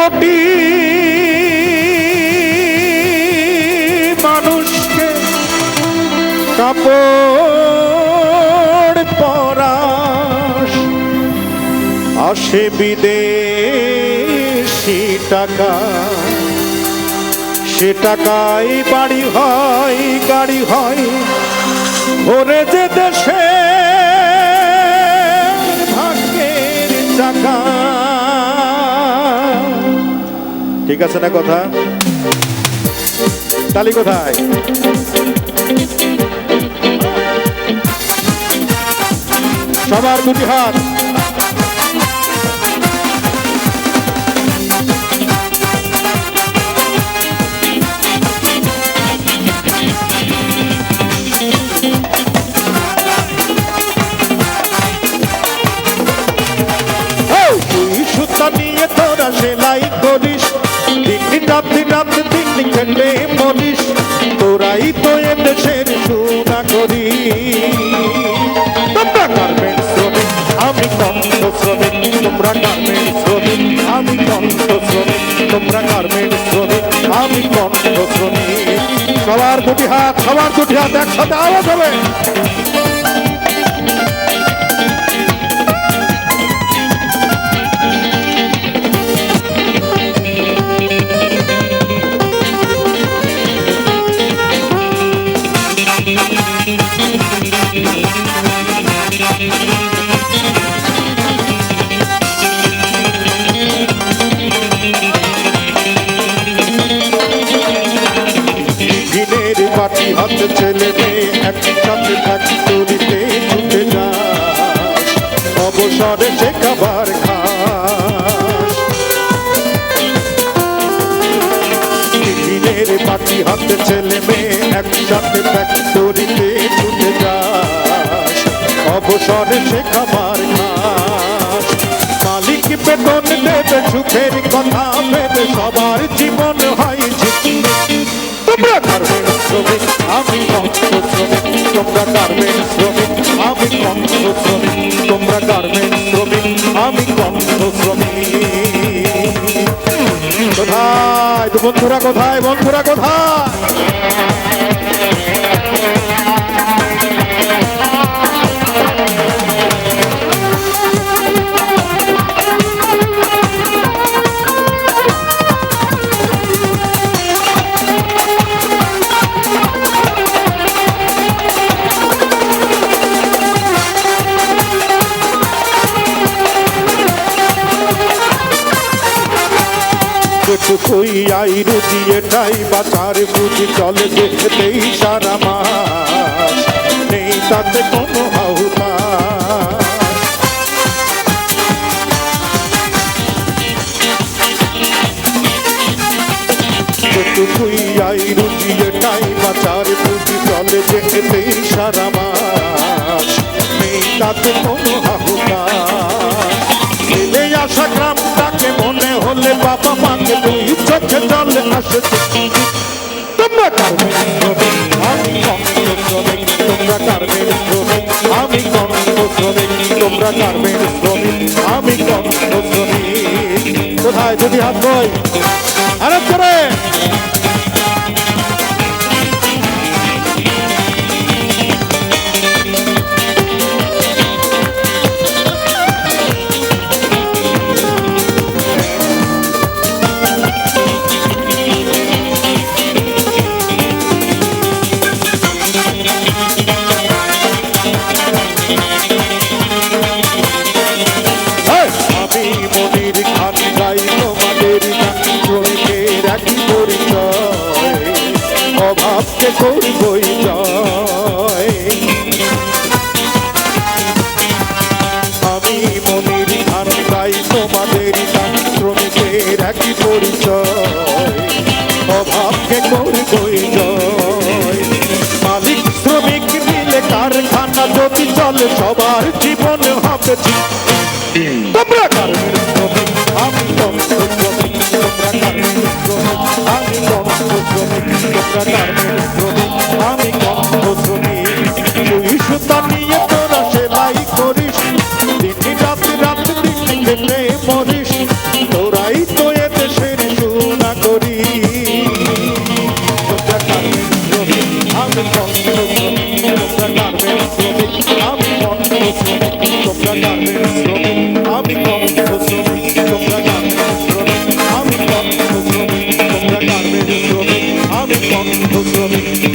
কোটি মানুষকে কাপড় পরাস। আসে বিদেশি টাকা। সে টাকায় বাড়ি হয়, গাড়ি হয়। ওরে যে দেশে ভাগ্যের চাকা। ঠিক আছে না কথা? তালি কোথায়? সবার দুটি হাত। এই, রাত্রি রাত্রি দিন খেলে মরিস তোরাই তো এ দেশের সুনা করি। তোমরা গার্মেন্টস শ্রমিক, আমি কণ্ঠ শ্রমিক। তোমরা গার্মেন্টস শ্রমিক, আমি কণ্ঠ শ্রমিক। তোমরা গার্মেন্টস শ্রমিক, আমি কণ্ঠ শ্রমিক। সবার দুটি হাত, সবার দুটি হাত একসাথে আওয়াজ হবে। হাতে ছেলে একসাথে ফ্যাক্টরিতে ছুটে যাস অবসরে সে খাবার খাস দিনের বাটি হাতে ছেলে মেয়ে একসাথে ফ্যাক্টরিতে ছুটে যাস অবসরে সে খাবার খাস মালিক বেতন দেবে, সুখের কথা ভেবে সবার জীবন হয় তোমরা গার্মেন্টস শ্রমিক আমি কণ্ঠ শ্রমিক তোমরা গার্মেন্টস শ্রমিক আমি বন্ধুরা কোথায়? বন্ধুরা কোথায়? যেটুকুই আই রুজি এটাই বাঁচার বুঝি চলে যেতেই সারা নেই তাতে কোনো আই রুজি এটাই বাঁচার বুঝি চলে যেতেই সারা মাস। নেই তাতে কোনো হাহুতাস ছেলে আসা গ্রামটাকে মনে হলে বাবা মাকে দুই চোখে জলে আসে তোমরা কারবে আমি তোমরা কারবে আমি শ্রমিক। তোমরা কারবে আমি শ্রমিক। কোথায় যদি হাত বই আমি মনির খান গাই তোমাদের গান শ্রমিকের পরিচয়। অভাবকে করবই জয়। আমি মনির খান গাই তোমাদের গান শ্রমিকের একই পরিচয়। অভাবকে করবই জয়। মালিক শ্রমিক মিলে কারখানা যদি চলে, সবার জীবন হবে আমি কণ্ঠ শুনি তুই সুতা নিয়ে তোরা সেলাই করিস দিন রাত রাত দিন দিনে মরিস তোরাই তো এ দেশের সুনা করি আমি কণ্ঠ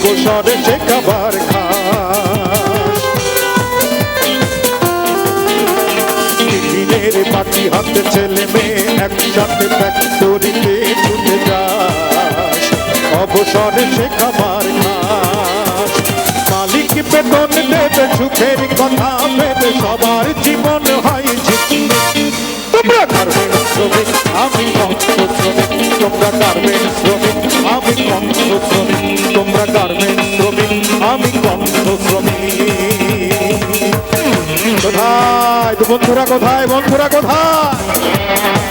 অবসরে সে খাবার খাস। দিনের বাটি হাতে ছেলে মেয়ে একসাথে ফ্যাক্টরিতে ছুটে যাস। অবসরে সে খাবার খাস। মালিক বেতন দেবে, সুখের কথা ভেবে সবার জীবন হয়। তোমরা গার্মেন্টস শ্রমিক, আমি কণ্ঠ শ্রমিক, তোমরা শ্রমিক। শ্রমিক তোমরা গার্মেন্টস শ্রমিক আমি কণ্ঠ শ্রমিক কোথায় বন্ধুরা কোথায় বন্ধুরা কোথায়